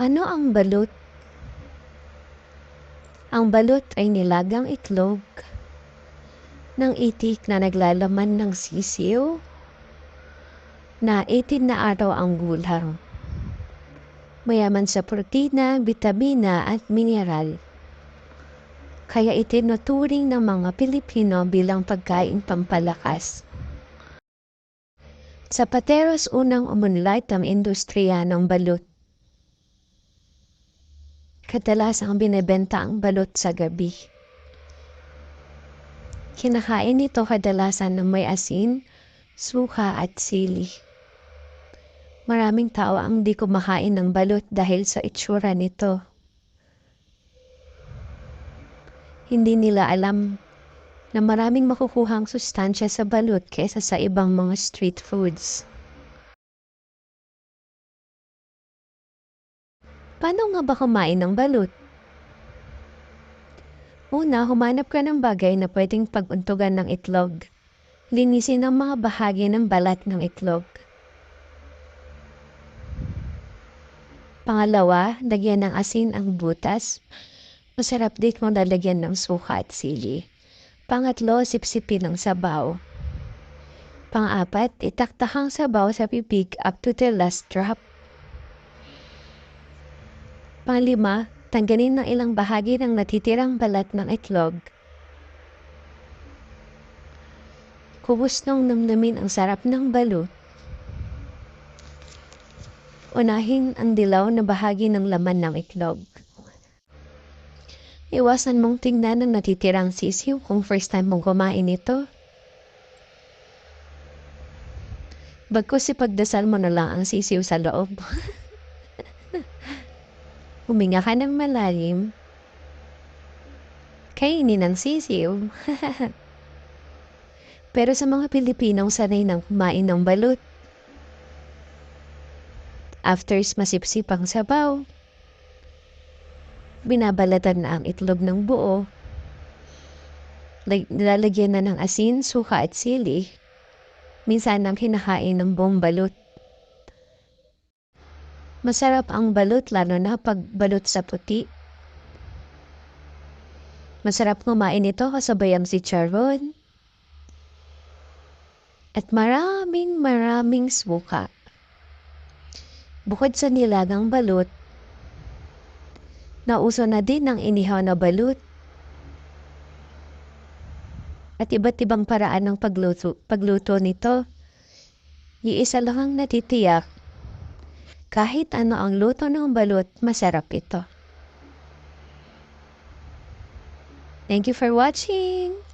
Ano ang balut? Ang balut ay nilagang itlog ng itik na naglalaman ng sisiw na 18 na araw ang gulang. Mayaman sa protina, bitamina at mineral. Kaya itinuturing ng mga Pilipino bilang pagkain pampalakas. Sa Pateros unang umunlad ang industriya ng balut. Kadalasang binebenta ang balot sa gabi. Kinakain ito kadalasan ng may asin, suka at sili. Maraming tao ang di kumakain ng balot dahil sa itsura nito. Hindi nila alam na maraming makukuhang sustansya sa balot kaysa sa ibang mga street foods. Paano nga ba kumain ng balut? Una, humanap ka ng bagay na pwedeng paguntugan ng itlog. Linisin ang mga bahagi ng balat ng itlog. Pangalawa, lagyan ng asin ang butas. Masarap din kung lalagyan ng suka at sili. Pangatlo, sipsipin ng sabaw. Pang-apat, itaktakang sabaw sa bibig up to the last drop. Panglima, tanggalin ng ilang bahagi ng natitirang balat ng itlog. Kubos nung namnamin ang sarap ng balut. Unahin ang dilaw na bahagi ng laman ng itlog. Iwasan mong tingnan ang natitirang sisiw kung first time mong kumain ito. Bagkus ipagdasal mo na lang ang sisiw sa loob. Huminga ka ng malalim. Kainin ang sisiw. Pero sa mga Pilipinong sanay ng kumain ng balut, after masipsip ang sabaw, binabalatan na ang itlog ng buo, nilalagyan na ng asin, suka at sili, minsan ang kinakain ng buong balut. Masarap ang balut lalo na pag balut sa puti. Masarap kumain ito kasabay ang si Charon. At maraming maraming suka. Bukod sa nilagang balut, nauso na din ang inihaw na balut. At iba't ibang paraan ng pagluto, pagluto nito. Iisa lang ang natitiyak kahit ano ang luto ng balut, masarap ito. Thank you for watching!